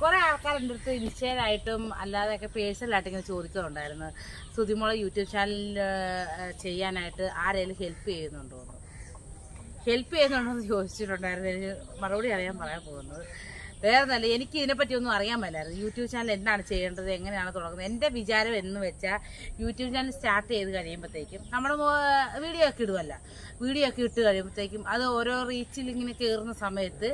കുറെ ആൾക്കാരുടെ അടുത്ത് നിശ്ചയമായിട്ടും അല്ലാതെയൊക്കെ പേഴ്സണലായിട്ട് ഇങ്ങനെ ചോദിക്കുന്നുണ്ടായിരുന്നു സുതിമോള യൂട്യൂബ് ചാനൽ ചെയ്യാനായിട്ട് ആരെങ്കിലും ഹെൽപ്പ് ചെയ്യുന്നുണ്ടോ എന്ന്. ഹെൽപ്പ് ചെയ്യുന്നുണ്ടോ എന്ന് ചോദിച്ചിട്ടുണ്ടായിരുന്നു. എനിക്ക് മറുപടി അറിയാൻ പറയാൻ പോകുന്നത്. വേറെ നല്ല എനിക്ക് ഇതിനെപ്പറ്റി ഒന്നും അറിയാൻ മേലായിരുന്നു. യൂട്യൂബ് ചാനൽ എന്താണ് ചെയ്യേണ്ടത് എങ്ങനെയാണ് തുടങ്ങുന്നത്? എന്റെ വിചാരം എന്ന് വെച്ചാൽ യൂട്യൂബ് ചാനൽ സ്റ്റാർട്ട് ചെയ്ത് കഴിയുമ്പോഴത്തേക്കും നമ്മൾ വീഡിയോ ഒക്കെ ഇടുമല്ല വീഡിയോ ഒക്കെ ഇട്ട് കഴിയുമ്പോഴത്തേക്കും അത് ഓരോ റീച്ചിൽ ഇങ്ങനെ കയറുന്ന സമയത്ത്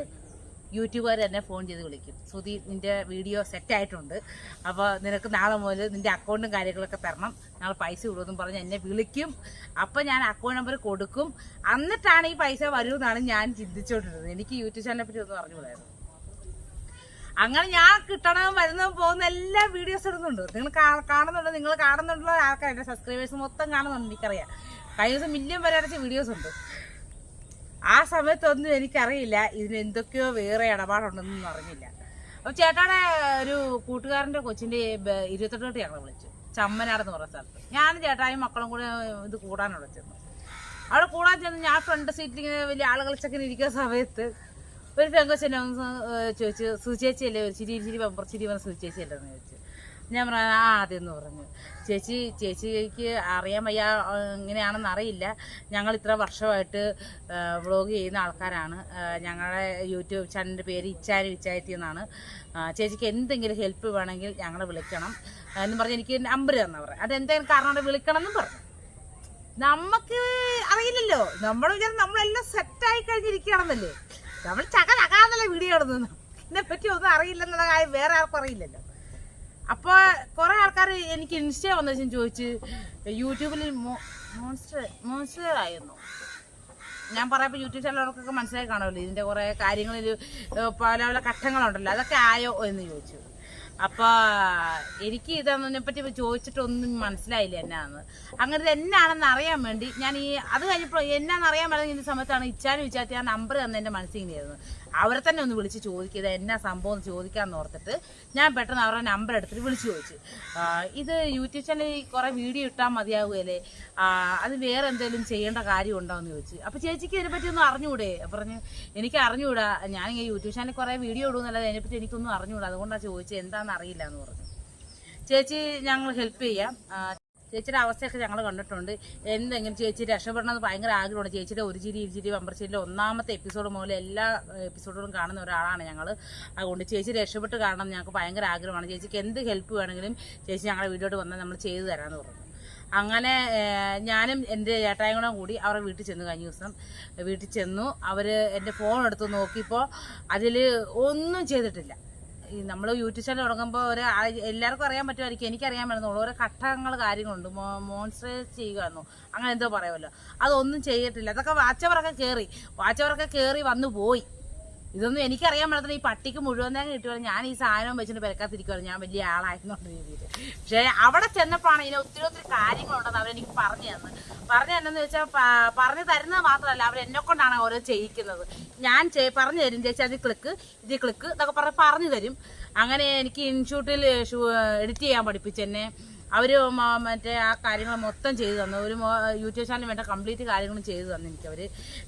യൂട്യൂബുകാർ തന്നെ ഫോൺ ചെയ്ത് വിളിക്കും. സുധി നിന്റെ വീഡിയോ സെറ്റായിട്ടുണ്ട് അപ്പോൾ നിനക്ക് നാളെ മുതൽ നിന്റെ അക്കൗണ്ടും കാര്യങ്ങളൊക്കെ തരണം. നാളെ പൈസ വിടുമെന്നും പറഞ്ഞ് എന്നെ വിളിക്കും. അപ്പം ഞാൻ അക്കൗണ്ട് നമ്പർ കൊടുക്കും. എന്നിട്ടാണ് ഈ പൈസ വരുമെന്നാണ് ഞാൻ ചിന്തിച്ചുകൊണ്ടിരുന്നത് എനിക്ക് യൂട്യൂബ് ചാനലിനെ പറ്റി ഒന്നും അറിഞ്ഞുകൂടായിരുന്നു. അങ്ങനെ ഞാൻ കിട്ടണം വരുന്ന പോകുന്ന എല്ലാ വീഡിയോസ് ഇടുന്നുണ്ട്. നിങ്ങൾ കാണുന്നുണ്ട് നിങ്ങൾ കാണുന്നുണ്ടല്ലോ ആൾക്കാരുടെ സബ്സ്ക്രൈബേഴ്സ് മൊത്തം കാണുന്നുണ്ട് എനിക്കറിയാം. കഴിഞ്ഞ ദിവസം മില്യൺ വരെ അടച്ച വീഡിയോസ് ഉണ്ട്. ആ സമയത്തൊന്നും എനിക്കറിയില്ല ഇതിന് എന്തൊക്കെയോ വേറെ ഇടപാടുണ്ടെന്നൊന്നും അറിഞ്ഞില്ല. അപ്പൊ ചേട്ടാടെ ഒരു കൂട്ടുകാരന്റെ കൊച്ചിന്റെ ബ- ഇരുപത്തെട്ട് ഞങ്ങൾ വിളിച്ചു ചമ്മനാടെന്ന് പറഞ്ഞ സ്ഥലത്ത്. ഞാനും ചേട്ടായും മക്കളും കൂടെ ഇത് കൂടാനുള്ള ചെന്നു. അവിടെ കൂടാൻ ചെന്ന് ഞാൻ ഫ്രണ്ട് സീറ്റിൽ ഇങ്ങനെ വലിയ ആളുകളിച്ചൊക്കെ ഇരിക്കുന്ന സമയത്ത് ഒരു ഏഹ് ചോദിച്ചു സുചേച്ചിയല്ലേ ഒരു ചിരി ചിരി ബമ്പർ ചിരി വന്ന സുചേച്ചിയല്ലേ എന്ന് ചോദിച്ചു. ഞാൻ പറഞ്ഞു ആ അതെന്ന് പറഞ്ഞു. ചേച്ചി ചേച്ചിക്ക് അറിയാൻ വയ്യ ഇങ്ങനെയാണെന്ന് അറിയില്ല. ഞങ്ങൾ ഇത്ര വർഷമായിട്ട് വ്ളോഗ് ചെയ്യുന്ന ആൾക്കാരാണ്. ഞങ്ങളുടെ യൂട്യൂബ് ചാനലിന്റെ പേര് ഇച്ചാരി ഇച്ചായത്തി എന്നാണ്. ചേച്ചിക്ക് എന്തെങ്കിലും ഹെൽപ്പ് വേണമെങ്കിൽ ഞങ്ങളെ വിളിക്കണം. എന്ന് പറഞ്ഞ് എനിക്ക് നമ്പർ തന്നെ തന്നവർ അതെന്തെങ്കിലും കാരണം വിളിക്കണം എന്നും പറഞ്ഞു. നമുക്ക് അറിയില്ലല്ലോ. നമ്മുടെ വിചാരം നമ്മളെല്ലാം സെറ്റായി കഴിഞ്ഞിരിക്കുകയാണെന്നല്ലേ. നമ്മൾ ചക ചകാന്നല്ലേ വീഡിയോ ഇടുന്നത്. ഇതിനെ പറ്റി ഒന്നും അറിയില്ലെന്നുള്ള കാര്യം വേറെ ആർക്കും അറിയില്ലല്ലോ. അപ്പോൾ കുറേ ആൾക്കാർ എനിക്ക് ഇൻസ്റ്റ വന്ന വെച്ചാൽ ചോദിച്ച് യൂട്യൂബിൽ മോൺസ്റ്റർ മോൺസ്റ്റർ ആയിരുന്നു. ഞാൻ പറയുമ്പോൾ യൂട്യൂബ് ചാനലുകൾക്കൊക്കെ മനസ്സിലായി കാണുമല്ലോ ഇതിന്റെ കുറെ കാര്യങ്ങളിൽ പല പല ഘട്ടങ്ങളുണ്ടല്ലോ അതൊക്കെ ആയോ എന്ന് ചോദിച്ചു. അപ്പോൾ എനിക്ക് ഇതിനെ പറ്റി ചോദിച്ചിട്ടൊന്നും മനസ്സിലായില്ല എന്നാന്ന്. അങ്ങനെ എന്നാണെന്ന് അറിയാൻ വേണ്ടി ഞാൻ ഈ അത് കഴിഞ്ഞപ്പോൾ എന്നാന്ന് അറിയാൻ പറഞ്ഞ സമയത്താണ് ഇച്ചാനും ഇച്ചാത്തി ആ നമ്പർ തന്നെ എന്റെ മനസ്സിൽ ഇങ്ങനെയായിരുന്നു അവരെ തന്നെ ഒന്ന് വിളിച്ച് ചോദിക്കുക എന്നാ സംഭവം എന്ന് ചോദിക്കാമെന്ന് ഓർത്തിട്ട് ഞാൻ പെട്ടെന്ന് അവരുടെ നമ്പർ എടുത്തിട്ട് വിളിച്ചു ചോദിച്ചു. ഇത് യൂട്യൂബ് ചാനലിൽ കുറേ വീഡിയോ ഇട്ടാൽ മതിയാകുമല്ലേ അത് വേറെ എന്തെങ്കിലും ചെയ്യേണ്ട കാര്യം ഉണ്ടോ എന്ന് ചോദിച്ചു. അപ്പോൾ ചേച്ചിക്ക് ഇതിനെപ്പറ്റി ഒന്നും അറിഞ്ഞുകൂടെ പറഞ്ഞു എനിക്ക് അറിഞ്ഞുകൂടാ ഞാൻ യൂട്യൂബ് ചാനലിൽ കുറേ വീഡിയോ ഇടുന്നല്ലാതെ അതിനെപ്പറ്റി എനിക്കൊന്നും അറിഞ്ഞുകൂടാ അതുകൊണ്ടാണ് ചോദിച്ചത് എന്താണെന്ന് അറിയില്ല എന്ന് പറഞ്ഞു. ചേച്ചി ഞങ്ങൾ ഹെൽപ്പ് ചെയ്യാം. ചേച്ചിയുടെ അവസ്ഥയൊക്കെ ഞങ്ങൾ കണ്ടിട്ടുണ്ട്. എന്തെങ്കിലും ചേച്ചി രക്ഷപ്പെടണമെന്ന് ഭയങ്കര ആഗ്രഹമാണ് ചേച്ചിയുടെ ഒരു ചിരി ഇരു ചിരി വമ്പർച്ചിരിയിലെ ഒന്നാമത്തെ എപ്പിസോഡ് മുതൽ എല്ലാ എപ്പിസോഡുകളും കാണുന്ന ഒരാളാണ് ഞങ്ങൾ അതുകൊണ്ട് ചേച്ചി രക്ഷപ്പെട്ട് കാണണം ഞങ്ങൾക്ക് ഭയങ്കര ആഗ്രഹമാണ്. ചേച്ചിക്ക് എന്ത് ഹെൽപ്പ് വേണമെങ്കിലും ചേച്ചി ഞങ്ങളുടെ വീട്ടിലോട്ട് വന്നാൽ നമ്മൾ ചെയ്തു തരാമെന്ന് പറഞ്ഞു. അങ്ങനെ ഞാനും എന്റെ ചേട്ടായും കൂടെ കൂടി അവരുടെ വീട്ടിൽ ചെന്നു കഴിഞ്ഞ ദിവസം. വീട്ടിൽ ചെന്നു. അവർ എന്റെ ഫോൺ എടുത്ത് നോക്കിയപ്പോൾ അതിൽ ഒന്നും ചെയ്തിട്ടില്ല. നമ്മൾ യൂട്യൂബ് ചാനൽ തുടങ്ങുമ്പോൾ ഒരു എല്ലാവർക്കും അറിയാൻ പറ്റുമായിരിക്കും. എനിക്കറിയാൻ പറ്റുന്നുള്ളൂ ഓരോ ഘട്ടങ്ങൾ കാര്യങ്ങളുണ്ട്. മോ ചെയ്യുക എന്നോ അങ്ങനെ എന്തോ പറയുമല്ലോ. അതൊന്നും ചെയ്തിട്ടില്ല. അതൊക്കെ വാച്ചവറൊക്കെ കയറി വാച്ചവറൊക്കെ കയറി വന്നു പോയി. ഇതൊന്നും എനിക്കറിയാൻ പറ്റത്തില്ല ഈ പട്ടിക്ക് മുഴുവൻ തന്നെ കിട്ടുമല്ലോ ഞാൻ ഈ സാധനം വെച്ചിട്ട് പെരക്കാത്തിരിക്കുവാണ്. ഞാൻ വലിയ ആളായിരുന്നുള്ള രീതിയിൽ പക്ഷേ അവിടെ ചെന്നപ്പോഴാണ് ഇതിന് ഒത്തിരി ഒത്തിരി കാര്യങ്ങളുണ്ടെന്ന് അവരെനിക്ക് പറഞ്ഞു തന്നത് പറഞ്ഞു തന്നെന്ന് വെച്ചാൽ പറഞ്ഞു തരുന്നത് മാത്രമല്ല അവർ എന്നെ കൊണ്ടാണ് ഓരോ ചെയ്യിക്കുന്നത്. ഞാൻ പറഞ്ഞു തരും ചേച്ചി അത് ക്ലിക്ക് ഇത് ക്ലിക്ക് എന്നൊക്കെ പറഞ്ഞ് പറഞ്ഞു തരും. അങ്ങനെ എനിക്ക് ഇൻഷൂട്ടിൽ എഡിറ്റ് ചെയ്യാൻ പഠിപ്പിച്ചു എന്നെ. അവർ മറ്റേ ആ കാര്യങ്ങൾ മൊത്തം ചെയ്തു തന്നു. ഒരു യൂട്യൂബ് ചാനൽ വേണ്ട കംപ്ലീറ്റ് കാര്യങ്ങളും ചെയ്തു തന്നു എനിക്ക് അവർ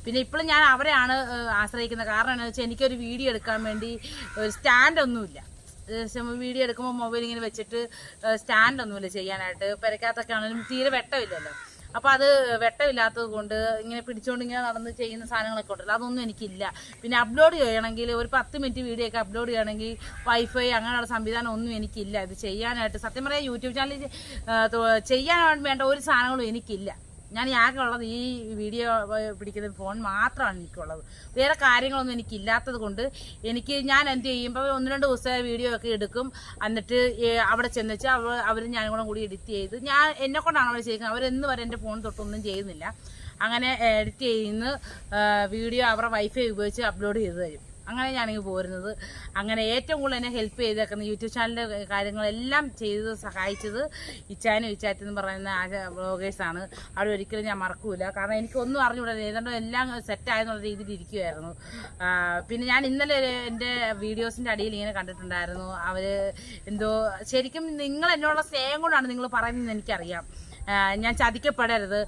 പിന്നെ ഇപ്പോഴും ഞാൻ അവരെയാണ് ആശ്രയിക്കുന്നത്. കാരണം എന്താണെന്ന് വെച്ചാൽ എനിക്കൊരു വീഡിയോ എടുക്കാൻ വേണ്ടി ഒരു സ്റ്റാൻഡൊന്നുമില്ല വീഡിയോ എടുക്കുമ്പോൾ മൊബൈൽ ഇങ്ങനെ വെച്ചിട്ട് സ്റ്റാൻഡൊന്നുമില്ല ചെയ്യാനായിട്ട്. പെരക്കകത്തൊക്കെ ആണെങ്കിലും തീരെ വെട്ടമില്ലല്ലോ. അപ്പോൾ അത് വെട്ടമില്ലാത്തത് കൊണ്ട് ഇങ്ങനെ പിടിച്ചുകൊണ്ട് ഇങ്ങനെ നടന്ന് ചെയ്യുന്ന സാധനങ്ങളൊക്കെ ഉണ്ടല്ലോ. അതൊന്നും എനിക്കില്ല. പിന്നെ അപ്ലോഡ് ചെയ്യണമെങ്കിൽ ഒരു പത്ത് മിനിറ്റ് വീഡിയോ ഒക്കെ അപ്ലോഡ് ചെയ്യണമെങ്കിൽ വൈഫൈ അങ്ങനെയുള്ള സംവിധാനം ഒന്നും എനിക്കില്ല. ഇത് ചെയ്യാനായിട്ട് സത്യം പറയാം യൂട്യൂബ് ചാനൽ ചെയ്യാൻ വേണ്ട ഒരു സാധനങ്ങളും എനിക്കില്ല. ഞാൻ ഈ ആകെ ഉള്ളത് ഈ വീഡിയോ പിടിക്കുന്ന ഫോൺ മാത്രമാണ് എനിക്കുള്ളത്. വേറെ കാര്യങ്ങളൊന്നും എനിക്കില്ലാത്തത് കൊണ്ട് എനിക്ക് ഞാൻ എന്ത് ചെയ്യുമ്പോൾ ഒന്ന് രണ്ട് ദിവസത്തെ വീഡിയോ ഒക്കെ എടുക്കും. എന്നിട്ട് അവിടെ ചെന്ന് വെച്ചാൽ അവർ അവർ ഞാനും കൂടെ കൂടി എഡിറ്റ് ചെയ്ത് ഞാൻ എന്നെ കൊണ്ടാണ് അവർ ചെയ്യുന്നത് അവരെന്ന് വരെ എന്റെ ഫോൺ തൊട്ടൊന്നും ചെയ്യുന്നില്ല. അങ്ങനെ എഡിറ്റ് ചെയ്യുന്ന. വീഡിയോ അവരുടെ വൈഫൈ ഉപയോഗിച്ച് അപ്ലോഡ് ചെയ്ത് തരും. അങ്ങനെ ഞാനിങ്ങ് പോരുന്നത്. അങ്ങനെ ഏറ്റവും കൂടുതൽ എന്നെ ഹെൽപ്പ് ചെയ്തേക്കുന്ന യൂട്യൂബ് ചാനലിന്റെ കാര്യങ്ങളെല്ലാം ചെയ്ത് സഹായിച്ചത് ഇച്ചാനും ഇച്ചാറ്റെന്ന് പറയുന്ന ആ ബ്ലോഗേഴ്സാണ് അവിടെ ഒരിക്കലും ഞാൻ മറക്കൂല. കാരണം എനിക്കൊന്നും അറിഞ്ഞുകൂടാ ഏതാണ്ട് എല്ലാം സെറ്റായെന്നുള്ള രീതിയിൽ ഇരിക്കുമായിരുന്നു പിന്നെ ഞാൻ ഇന്നലെ എന്റെ വീഡിയോസിന്റെ അടിയിൽ ഇങ്ങനെ കണ്ടിട്ടുണ്ടായിരുന്നു. അവർ എന്തോ ശരിക്കും നിങ്ങൾ എന്നോടുള്ള സ്നേഹം കൊണ്ടാണ് നിങ്ങൾ പറയുന്നതെന്ന് എനിക്കറിയാം. ഞാൻ ചതിക്കപ്പെടരുത്.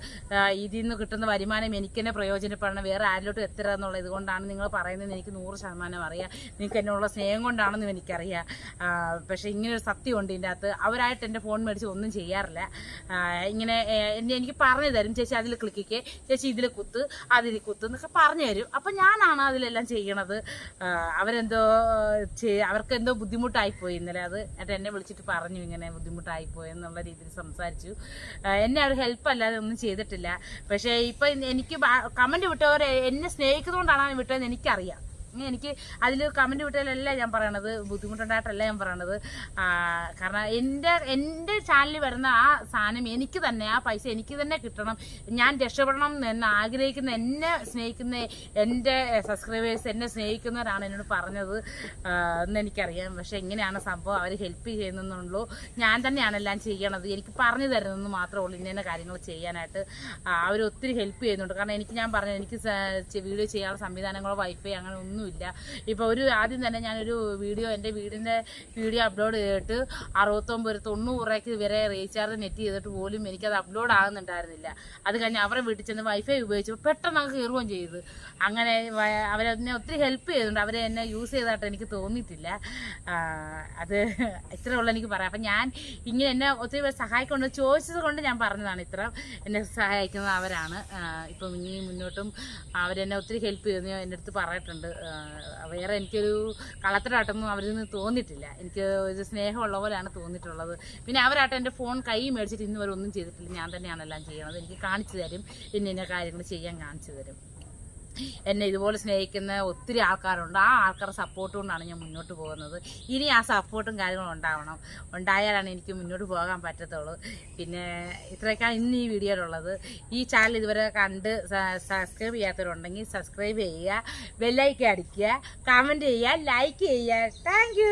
ഇതിൽ നിന്ന് കിട്ടുന്ന വരുമാനം എനിക്ക് തന്നെ പ്രയോജനപ്പെടണം. വേറെ ആരിലോട്ടും എത്തരുത് ഇതുകൊണ്ടാണ് നിങ്ങൾ പറയുന്നത്. എനിക്ക് നൂറ് ശതമാനം അറിയാം. നിങ്ങൾക്ക് എന്നുള്ള സ്നേഹം കൊണ്ടാണെന്നും എനിക്കറിയാം. പക്ഷേ ഇങ്ങനെ ഒരു സത്യമുണ്ട് ഇതിന്റെ അകത്ത്. അവരായിട്ട് എന്റെ ഫോൺ മേടിച്ച് ഒന്നും ചെയ്യാറില്ല. ഇങ്ങനെ എനിക്ക് പറഞ്ഞു തരും. ചേച്ചി അതിൽ ക്ലിക്കിക്ക്. ചേച്ചി ഇതിൽ കുത്ത് അതിൽ കുത്ത് എന്നൊക്കെ പറഞ്ഞു തരും. അപ്പം ഞാനാണ് അതിലെല്ലാം ചെയ്യണത്. അവരെന്തോ അവർക്ക് എന്തോ ബുദ്ധിമുട്ടായിപ്പോയി ഇന്നലെ. അത് എന്നെ വിളിച്ചിട്ട് പറഞ്ഞു ഇങ്ങനെ ബുദ്ധിമുട്ടായിപ്പോയി എന്നുള്ള രീതിയിൽ സംസാരിച്ചു. എന്നെ അവർ ഹെൽപ്പ് അല്ലാതെ ഒന്നും ചെയ്തിട്ടില്ല. പക്ഷേ ഇപ്പം എനിക്ക് കമന്റ് വിട്ടവർ എന്നെ സ്നേഹിക്കുന്നതുകൊണ്ടാണ് വിട്ടതെന്ന് എനിക്കറിയാം. എനിക്ക് അതിൽ കമന്റ് വിട്ടതിലല്ല ഞാൻ പറയണത്. ബുദ്ധിമുട്ടുണ്ടായിട്ടല്ല ഞാൻ പറയണത്. കാരണം എന്റെ എന്റെ ചാനലിൽ വരുന്ന ആ സാധനം എനിക്ക് തന്നെ ആ പൈസ എനിക്ക് തന്നെ കിട്ടണം. ഞാൻ രക്ഷപ്പെടണം എന്ന് ആഗ്രഹിക്കുന്ന എന്നെ സ്നേഹിക്കുന്ന എന്റെ സബ്സ്ക്രൈബേഴ്സ് എന്നെ സ്നേഹിക്കുന്നവരാണ് എന്നോട് പറഞ്ഞത്. എന്ന് എനിക്കറിയാം. പക്ഷേ എങ്ങനെയാണ് സംഭവം. അവർ ഹെൽപ്പ് ചെയ്യുന്നുള്ളൂ ഞാൻ തന്നെയാണ് എല്ലാം ചെയ്യണത്. എനിക്ക് പറഞ്ഞു തരുന്നതെന്ന് മാത്രമേ ഉള്ളൂ ഇന്ന കാര്യങ്ങൾ ചെയ്യാനായിട്ട്. അവർ ഒത്തിരി ഹെൽപ്പ് ചെയ്യുന്നുണ്ട്. കാരണം എനിക്ക് ഞാൻ പറഞ്ഞു എനിക്ക് വീഡിയോ ചെയ്യാനുള്ള സംവിധാനങ്ങളോ വൈഫൈ അങ്ങനെ ഒന്നുമില്ല. ഇപ്പോൾ ഒരു ആദ്യം തന്നെ ഞാനൊരു വീഡിയോ എന്റെ വീടിന്റെ വീഡിയോ അപ്ലോഡ് ചെയ്തിട്ട് അറുപത്തൊമ്പത് തൊണ്ണൂറേക്ക് വരെ റീചാർജ് നെറ്റ് ചെയ്തിട്ട് പോലും എനിക്കത് അപ്ലോഡ് ആകുന്നുണ്ടായിരുന്നില്ല. അത് കഴിഞ്ഞ് അവരെ വീട്ടിൽ ചെന്ന് വൈഫൈ ഉപയോഗിച്ചു പെട്ടെന്ന് അങ്ങ് കയറുകയും ചെയ്തു. അങ്ങനെ അവരെന്നെ ഒത്തിരി ഹെൽപ്പ് ചെയ്തിട്ടുണ്ട് അവരെ എന്നെ യൂസ് ചെയ്തതായിട്ട് എനിക്ക് തോന്നിയിട്ടില്ല. അത് ഇത്രേ ഉള്ളൂ എനിക്ക് പറയാം. അപ്പം ഞാൻ ഇങ്ങനെ എന്നെ ഒത്തിരി പേര് സഹായിക്കൊണ്ട് ചോദിച്ചത് കൊണ്ട് ഞാൻ പറഞ്ഞതാണ് ഇത്ര. എന്നെ സഹായിക്കുന്നത് അവരാണ്. ഇപ്പം ഇനി മുന്നോട്ടും അവരെന്നെ ഒത്തിരി ഹെൽപ്പ് ചെയ്യുന്നു. എന്റെ അടുത്ത് പറഞ്ഞിട്ടുണ്ട്. വേറെ എനിക്കൊരു കളത്തിലാട്ടൊന്നും അവരിൽ നിന്ന് തോന്നിയിട്ടില്ല. എനിക്ക് ഒരു സ്നേഹമുള്ള പോലെയാണ് തോന്നിയിട്ടുള്ളത്. പിന്നെ അവരാട്ടെ എന്റെ ഫോൺ കൈ മേടിച്ചിട്ട് ഇന്ന് വരെ ഒന്നും ചെയ്തിട്ടില്ല. ഞാൻ തന്നെയാണ് എല്ലാം ചെയ്യണത് എനിക്ക് കാണിച്ചു തരും. ഇന്ന ഇന്ന കാര്യങ്ങൾ ചെയ്യാൻ കാണിച്ചു തരും. എന്നെ ഇതുപോലെ സ്നേഹിക്കുന്ന ഒത്തിരി ആൾക്കാരുണ്ട്. ആ ആൾക്കാരുടെ സപ്പോർട്ട് കൊണ്ടാണ് ഞാൻ മുന്നോട്ട് പോകുന്നത്. ഇനി ആ സപ്പോർട്ടും കാര്യങ്ങളും ഉണ്ടാവണം. ഉണ്ടായാലാണ് എനിക്ക് മുന്നോട്ട് പോകാൻ പറ്റത്തുള്ളൂ. പിന്നെ ഇത്രയൊക്കെയാണ് ഇന്ന് ഈ വീഡിയോയിലുള്ളത്. ഈ ചാനൽ ഇതുവരെ കണ്ട് സബ്സ്ക്രൈബ് ചെയ്യാത്തവരുണ്ടെങ്കിൽ സബ്സ്ക്രൈബ് ചെയ്യുക ബെല്ലൈക്കൻ അടിക്കുക കമന്റ് ചെയ്യുക ലൈക്ക് ചെയ്യുക. താങ്ക്